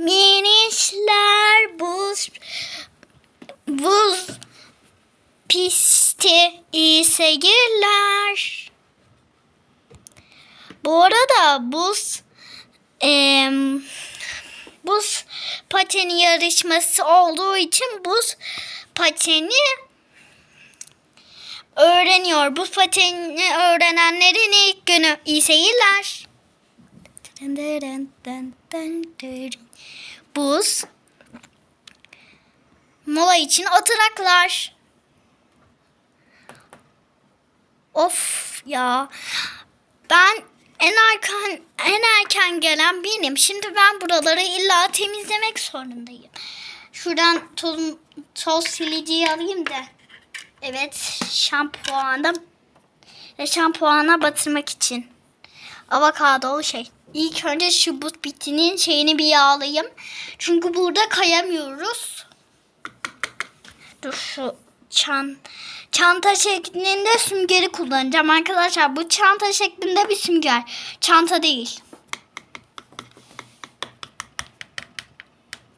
Minişler buz buz pisti iyi seyirler. Bu arada buz em, buz pateni yarışması olduğu için buz pateni öğreniyor. Buz pateni öğrenenlerin ilk günü. İyi seyirler. Buz. Mola için oturaklar. Of ya. Ben en erken en erken gelen benim. Şimdi ben buraları illa temizlemek zorundayım. Şuradan toz, toz siliciyi alayım da. Evet, şampuanım. Ve şampuana batırmak için. Avokadolu şey. İlk önce şu buz bitinin şeyini bir yağlayayım. Çünkü burada kayamıyoruz. Dur şu çan çanta şeklinde süngeri kullanacağım arkadaşlar. Bu çanta şeklinde bir sünger. Çanta değil.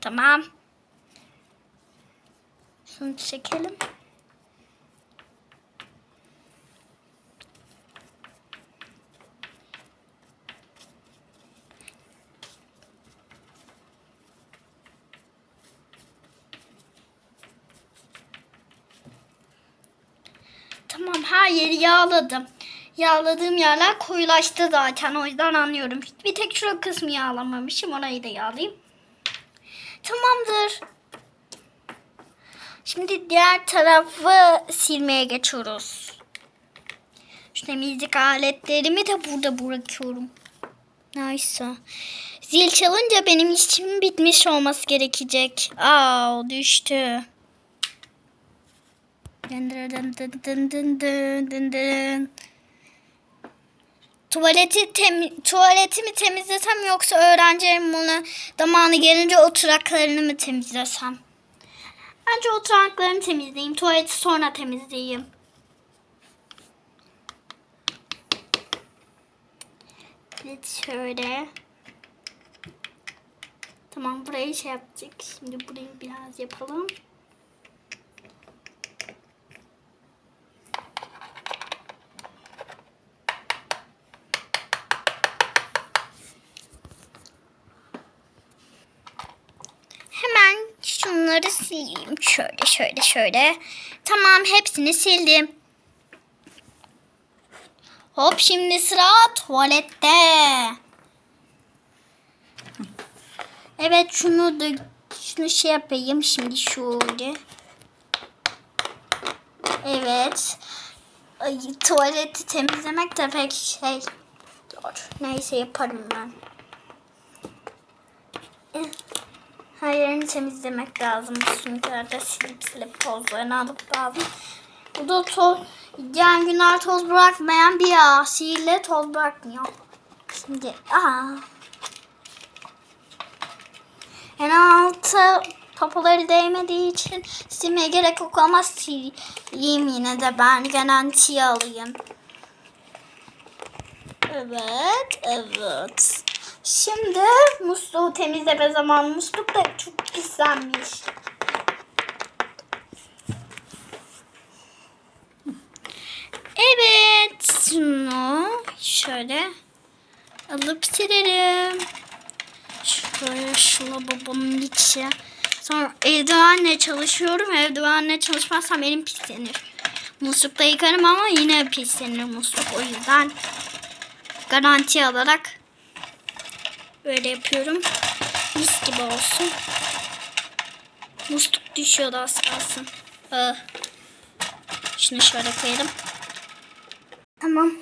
Tamam. Şunu çekelim. Yeri yağladım. Yağladığım yerler koyulaştı zaten o yüzden anlıyorum. Bir tek şu kısmı yağlamamışım orayı da yağlayayım. Tamamdır. Şimdi diğer tarafı silmeye geçiyoruz. Şu temizlik aletlerimi de burada bırakıyorum. Neyse. Zil çalınca benim işim bitmiş olması gerekecek. Aa düştü. Tuvaleti tem tuvaletimi temizlesem yoksa öğrencilerim bunu zamanı gelince oturaklarını mı temizlesem? Bence oturaklarını temizleyeyim. Tuvaleti sonra temizleyeyim. Evet şöyle. Tamam burayı şey yapacak. Şimdi burayı biraz yapalım. Hemen şunları sileyim. Şöyle şöyle şöyle. Tamam hepsini sildim. Hop şimdi sıra tuvalette. Evet şunu da şunu şey yapayım şimdi şöyle. Evet. Ay, tuvaleti temizlemek de pek şey zor. Neyse yaparım ben. Her yerini temizlemek lazım. Sünger'de silip silip tozlarını alıp lazım. Bu da toz, diğer günler toz bırakmayan bir yağ. Sihirle toz bırakmıyor. Şimdi aa. En altı topuları değmediği için silmeye gerek yok ama sileyim yine de ben garantiye alayım. Evet, evet. Şimdi musluğu temizleme zamanı. Musluk da çok pislenmiş. Evet, şunu şöyle alıp silerim. Şöyle şu lavabonun içi. Sonra eldivenle çalışıyorum. Eldivenle çalışmazsam elim pislenir. Muslukla yıkarım ama yine pislenir musluk. O yüzden garanti alarak Böyle yapıyorum. Mis gibi olsun. Musluk düşüyordu az kalsın. Aa. Şunu şöyle koyalım. Tamam.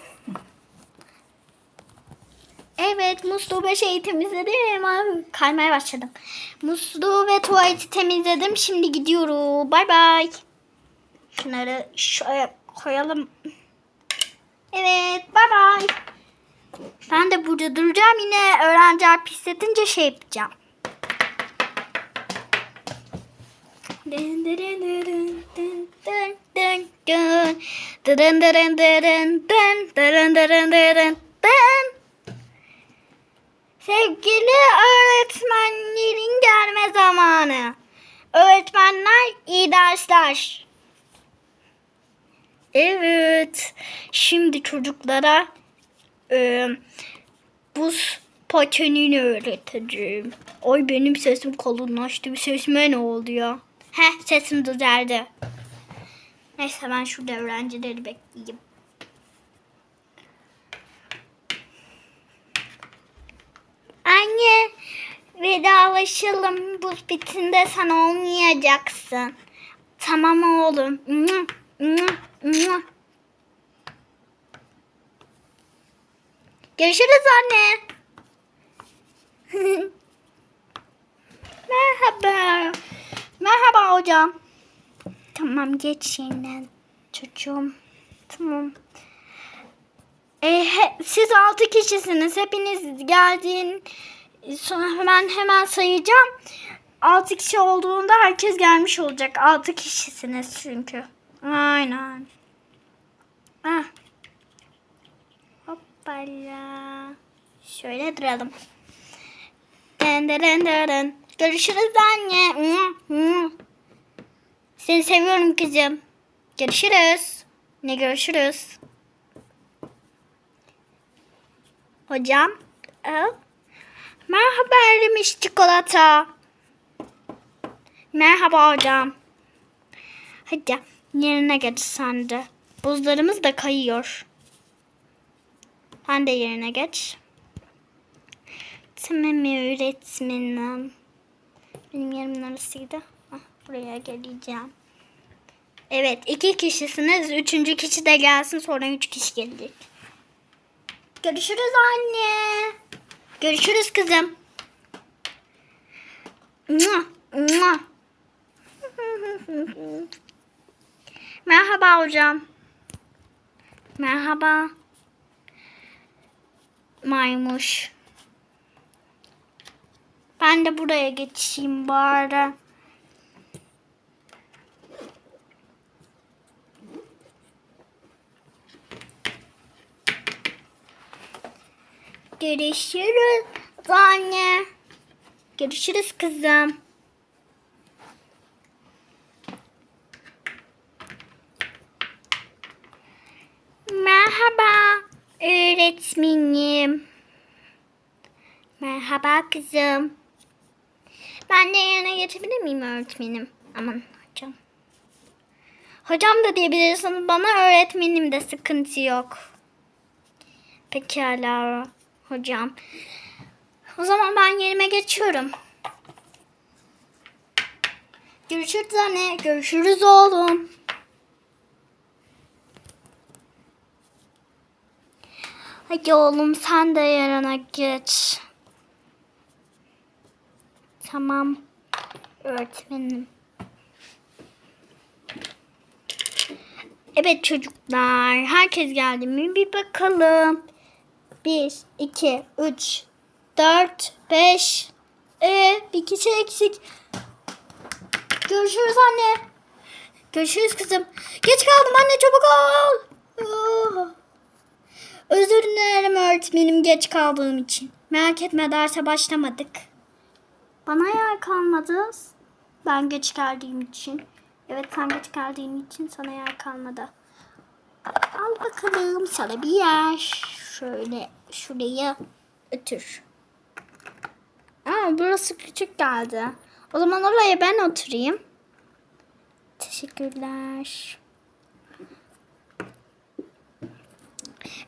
Evet musluğu ve şeyi temizledim ama kaymaya başladım. Musluğu ve tuvaleti temizledim. Şimdi gidiyorum. Bay bay. Şunları şöyle koyalım. Evet bay bay. Ben de burada duracağım. Yine öğrenciler pisletince şey yapacağım. Sevgili öğretmenlerin gelme zamanı. Öğretmenler iyi dersler. Evet. Şimdi çocuklara e, buz patenini öğreteceğim. Ay benim sesim kalınlaştı. Sesime ne oldu ya? Heh sesim düzeldi. Neyse ben şurada öğrencileri bekleyeyim. Anne vedalaşalım. Buz bitinde sen olmayacaksın. Tamam oğlum. Görüşürüz anne. Merhaba. Merhaba hocam. Tamam geç yeniden çocuğum. Tamam. E, he- siz altı kişisiniz. Hepiniz geldiğin sonra hemen hemen sayacağım. Altı kişi olduğunda herkes gelmiş olacak. Altı kişisiniz çünkü. Aynen. Ah. Hoppala. Şöyle duralım. Dın dın. Görüşürüz anne. Seni seviyorum kızım. Görüşürüz. Ne görüşürüz? Hocam. Merhaba erimiş çikolata. Merhaba hocam. Hadi yerine geç sen de. Buzlarımız da kayıyor. Sen de yerine geç. Tamam öğretmenim. Benim yerim neresiydi? Ah, buraya geleceğim. Evet iki kişisiniz. Üçüncü kişi de gelsin sonra üç kişi gelecek. Görüşürüz anne. Görüşürüz kızım. Merhaba hocam. Merhaba. Maymuş. Ben de buraya geçeyim bari. Görüşürüz anne. Görüşürüz kızım. Merhaba öğretmenim. Merhaba kızım. Ben de yerine geçebilir miyim öğretmenim? Aman hocam. Hocam da diyebilirsin bana öğretmenim de sıkıntı yok. Pekala hocam. O zaman ben yerime geçiyorum. Görüşürüz anne. Görüşürüz oğlum. Hadi oğlum sen de yerine geç. Tamam öğretmenim. Evet çocuklar herkes geldi mi bir bakalım. 1, 2, 3, 4, 5. Ee, bir kişi eksik. Görüşürüz anne. Görüşürüz kızım. Geç kaldım anne çabuk ol. Ah. Özür dilerim öğretmenim geç kaldığım için. Merak etme derse başlamadık. Bana yer kalmadı. Ben geç geldiğim için. Evet sen geç geldiğin için sana yer kalmadı. Al bakalım sana bir yer. Şöyle şuraya otur. Aa, burası küçük geldi. O zaman oraya ben oturayım. Teşekkürler.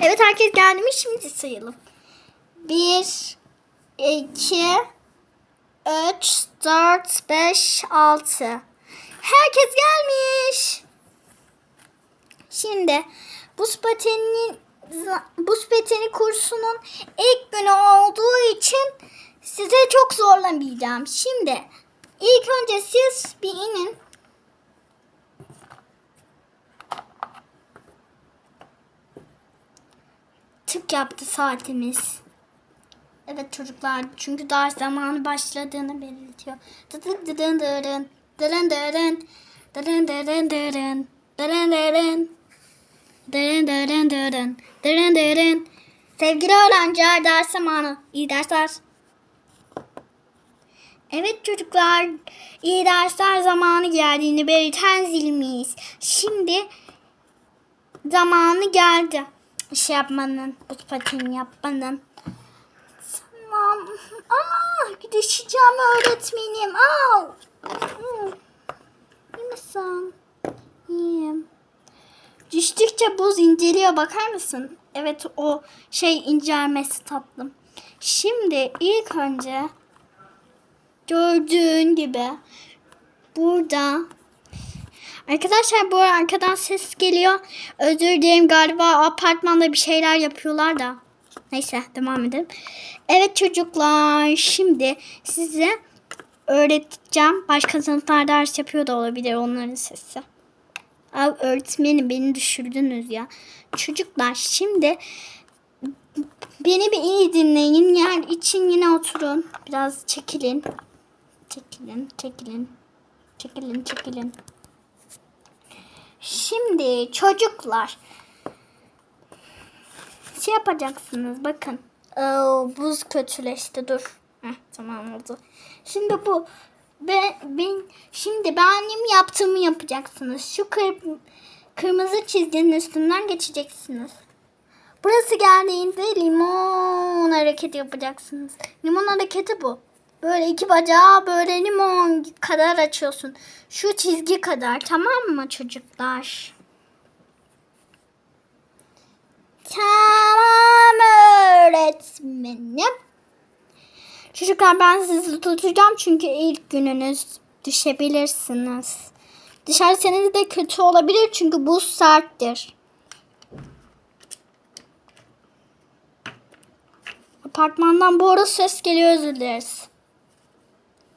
Evet herkes geldi mi? Şimdi sayalım. 1, 2, 3, 4, 5, 6. Herkes gelmiş. Şimdi buz pateninin buz pateni kursunun ilk günü olduğu için size çok zorlamayacağım. Şimdi ilk önce siz bir inin. Tık yaptı saatimiz. Evet çocuklar çünkü ders zamanı başladığını belirtiyor. Dıdın dıdın dırın. Dırın dırın. Dırın dırın dırın. Dırın dırın. Dırın dırın dırın. Dırın dırın. Sevgili öğrenciler ders zamanı. İyi dersler. Evet çocuklar, iyi dersler zamanı geldiğini belirten zilimiz. Şimdi zamanı geldi. Şey yapmanın, buz pateni yapmanın. Tamam. Aa, düşeceğim öğretmenim. Aa. Hmm. İyi misin? İyiyim. Düştükçe buz inceliyor bakar mısın? Evet o şey incelmesi tatlım. Şimdi ilk önce gördüğün gibi burada Arkadaşlar bu arkadan ses geliyor. Özür dilerim galiba apartmanda bir şeyler yapıyorlar da. Neyse devam edelim. Evet çocuklar şimdi size öğreteceğim. Başka sınıflar ders yapıyor da olabilir onların sesi. Abi öğretmenim beni düşürdünüz ya. Çocuklar şimdi beni bir iyi dinleyin. Yer için yine oturun. Biraz çekilin. Çekilin, çekilin. Çekilin, çekilin. Şimdi çocuklar şey yapacaksınız bakın. Oo, buz kötüleşti dur. Heh, tamam oldu. Şimdi bu ben, ben şimdi benim yaptığımı yapacaksınız. Şu kır, kırmızı çizginin üstünden geçeceksiniz. Burası geldiğinde limon hareketi yapacaksınız. Limon hareketi bu. Böyle iki bacağı böyle limon kadar açıyorsun. Şu çizgi kadar tamam mı çocuklar? Tamam öğretmenim. Çocuklar ben sizi tutacağım çünkü ilk gününüz düşebilirsiniz. Dışarı seniz de kötü olabilir çünkü buz serttir. Apartmandan bu arada ses geliyor özür dileriz.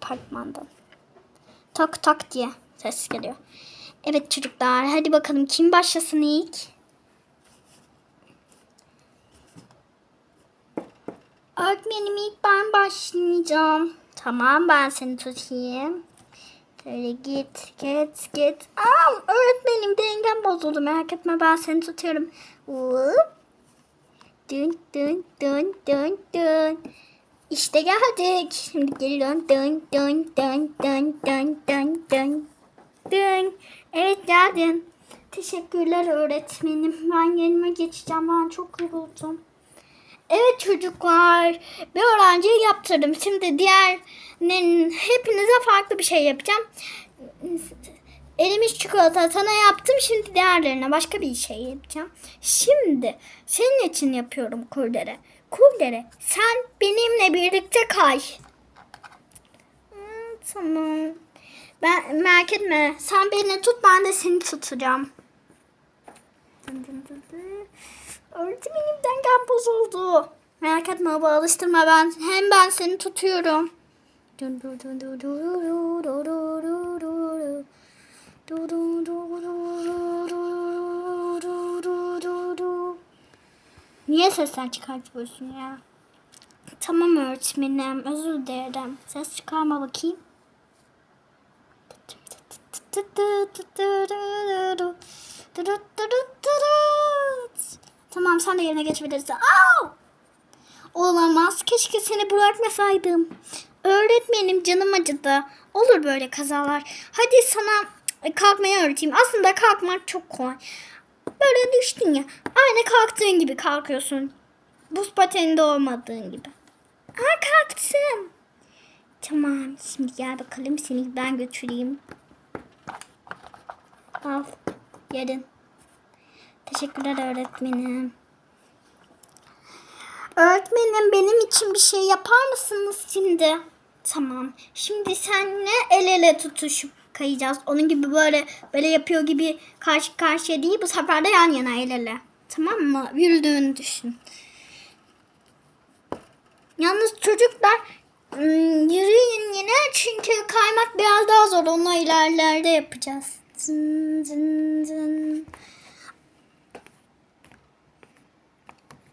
Apartmandan. Tak tak diye ses geliyor. Evet çocuklar hadi bakalım kim başlasın ilk? Öğretmenim ilk ben başlayacağım. Tamam ben seni tutayım. Şöyle git git git. Aa, öğretmenim dengem bozuldu merak etme ben seni tutuyorum. Hop. Dün dün dün dün dün. İşte geldik. Şimdi geri dön. Dön dön dön dön dön dön. Dön. Evet geldin. Teşekkürler öğretmenim. Ben yerime geçeceğim. Ben çok yoruldum. Evet çocuklar. Bir öğrenciye yaptırdım. Şimdi diğerinin hepinize farklı bir şey yapacağım. Erimiş çikolata sana yaptım. Şimdi diğerlerine başka bir şey yapacağım. Şimdi senin için yapıyorum kurdere. Kurdere sen benimle birlikte kay. Hmm, tamam. Ben merak etme. Sen beni tut ben de seni tutacağım. Öğretmenim dengem bozuldu. Merak etme baba alıştırma ben. Hem ben seni tutuyorum. Niye sesler çıkartıyorsun ya? Tamam öğretmenim özür dilerim. Ses çıkarma bakayım. Tamam sen de yerine geçebilirsin. Au! Olamaz. Keşke seni bırakmasaydım. Öğretmenim canım acıdı. Olur böyle kazalar. Hadi sana kalkmayı öğreteyim. Aslında kalkmak çok kolay. Böyle düştün ya. Aynı kalktığın gibi kalkıyorsun. Buz pateninde olmadığın gibi. Aa kalktım. Tamam şimdi gel bakalım seni ben götüreyim. Al yarın. Teşekkürler öğretmenim. Öğretmenim benim için bir şey yapar mısınız şimdi? Tamam. Şimdi seninle el ele tutuşup kayacağız. Onun gibi böyle böyle yapıyor gibi karşı karşıya değil. Bu sefer de yan yana el ele. Tamam mı? Yürüdüğünü düşün. Yalnız çocuklar ım, yürüyün yine çünkü kaymak biraz daha zor. Onu ilerlerde yapacağız. Zın zın zın.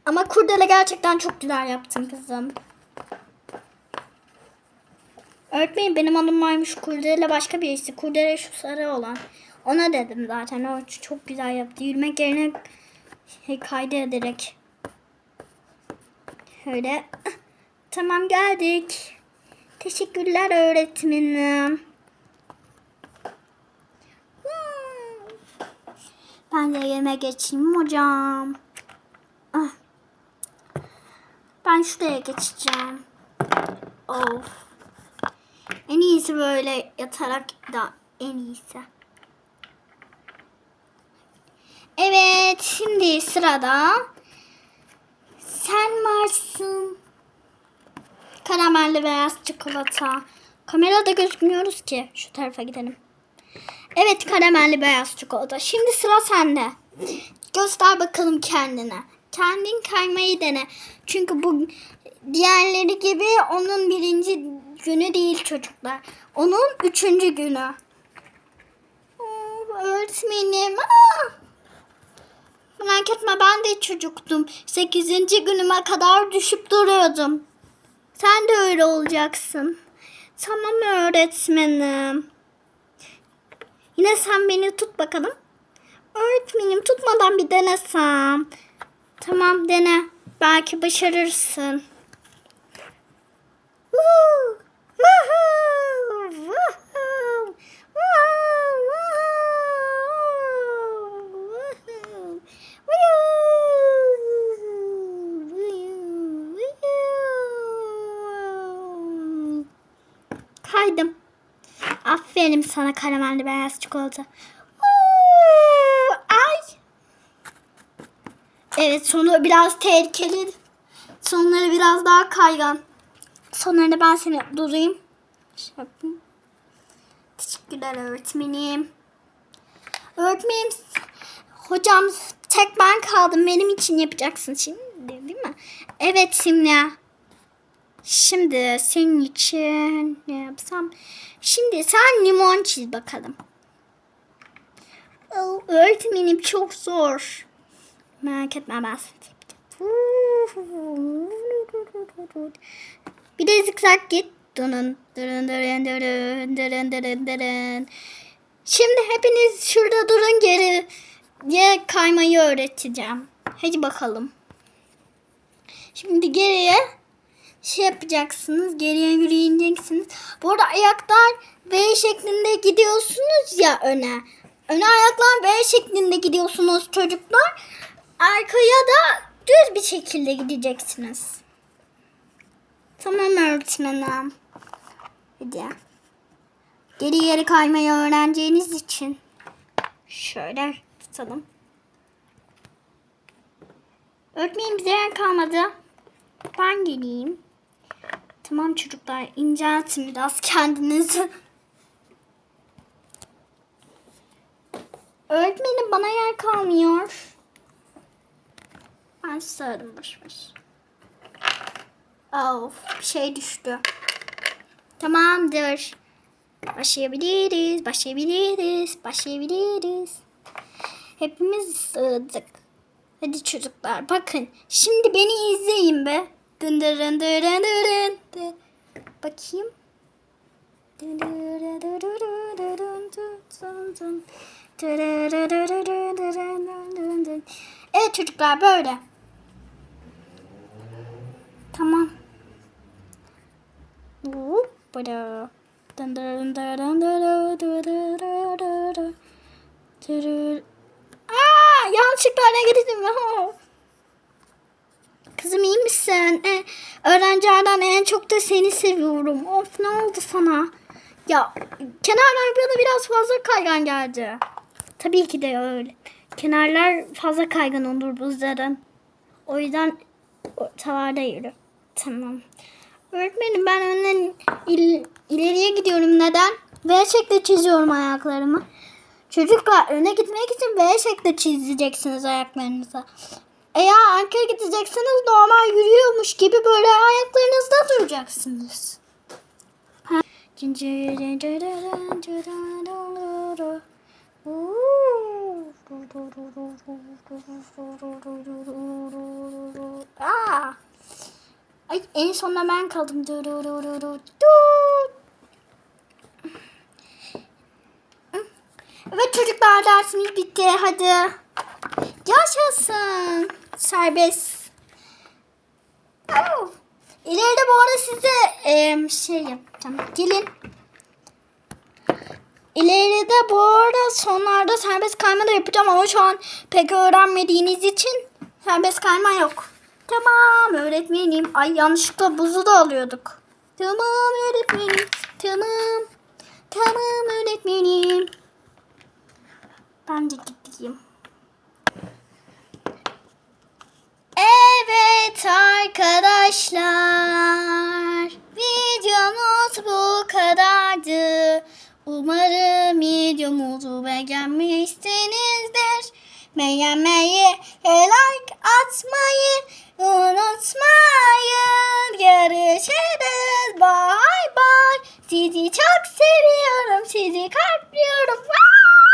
Ama kurdele gerçekten çok güzel yaptın kızım. Öğretmenim benim adım varmış kurdele başka birisi. Kurdele şu sarı olan. Ona dedim zaten. O çok güzel yaptı. Yürümek yerine şey, kaydı ederek. Şöyle. Tamam geldik. Teşekkürler öğretmenim. Hmm. Ben de yerime geçeyim hocam. Ah. Ben şuraya geçeceğim. Of. En iyisi böyle yatarak da en iyisi. Evet, şimdi sırada sen varsın. Karamelli beyaz çikolata. Kamerada gözükmüyoruz ki. Şu tarafa gidelim. Evet, karamelli beyaz çikolata. Şimdi sıra sende. Göster bakalım kendine. Kendin kaymayı dene. Çünkü bu diğerleri gibi onun birinci günü değil çocuklar. Onun üçüncü günü. Oo, Öğretmenim. Aa! Merak etme ben de çocuktum. Sekizinci günüme kadar düşüp duruyordum. Sen de öyle olacaksın. Tamam öğretmenim. Yine sen beni tut bakalım. Öğretmenim tutmadan bir denesem. Tamam dene. Belki başarırsın. Kaydım. Aferin sana karamelli beyaz çikolata. Oo, Ay. Evet sonu biraz tehlikeli. Sonları biraz daha kaygan. Sonlarında ben seni durayım. Şey yapayım. Teşekkürler öğretmenim. Öğretmenim hocam tek ben kaldım. Benim için yapacaksın şimdi değil mi? Evet Simya. Şimdi senin için ne yapsam? Şimdi sen limon çiz bakalım. Öğretmenim çok zor. Merak etme ben. Bir de zikzak git. Dırın dırın dırın dırın dırın dırın dırın. Şimdi hepiniz şurada durun geriye kaymayı öğreteceğim. Hadi bakalım. Şimdi geriye şey yapacaksınız. Geriye yürüyeceksiniz. Bu arada ayaklar V şeklinde gidiyorsunuz ya öne. Öne ayaklar V şeklinde gidiyorsunuz çocuklar. Arkaya da düz bir şekilde gideceksiniz. Tamam öğretmenim. Hadi. Geri geri kaymayı öğreneceğiniz için. Şöyle tutalım. Öğretmenim bize yer kalmadı. Ben geleyim. Tamam çocuklar inceltin biraz kendinizi. Öğretmenim bana yer kalmıyor. Ben sığarım boş boş. Of bir şey düştü. Tamamdır. Başlayabiliriz, başlayabiliriz, başlayabiliriz. Hepimiz sığdık. Hadi çocuklar bakın. Şimdi beni izleyin be. Dın dırın dırın dın. Bakayım. Evet çocuklar böyle. Tamam. Hoppada. Dın dın dın dın dın dın dın dın dın dın. Dırır. Aa, yanlışlıkla gittim. Ha. Kızım iyi misin? E, öğrencilerden en çok da seni seviyorum. Of ne oldu sana? Ya kenarlar bana biraz fazla kaygan geldi. Tabii ki de öyle. Kenarlar fazla kaygan olur buzların. O yüzden ortalarda yürü. Tamam. Öğretmenim ben önden il- ileriye gidiyorum. Neden? V şekli çiziyorum ayaklarımı. Çocuklar öne gitmek için V şekli çizeceksiniz ayaklarınızı. Eğer arkaya gidecekseniz normal yürüyormuş gibi böyle ayaklarınızda duracaksınız. Aa. Ay en sonunda ben kaldım. Du, du, du, du, du. Evet çocuklar dersimiz bitti. Hadi. Yaşasın. Serbest. Au. İleride bu arada size em, şey yapacağım. Gelin. İleride bu arada sonlarda serbest kayma da yapacağım ama şu an pek öğrenmediğiniz için serbest kayma yok. Tamam öğretmenim. Ay yanlışlıkla buzu da alıyorduk. Tamam öğretmenim. Tamam. Tamam öğretmenim. Ben de gideyim. Evet arkadaşlar. Videomuz bu kadardı. Umarım videomuzu beğenmişsinizdir. Beğenmeyi ve like atmayı unutmayın. Görüşürüz. Bye bye. Sizi çok seviyorum. Sizi kalpliyorum. Bye.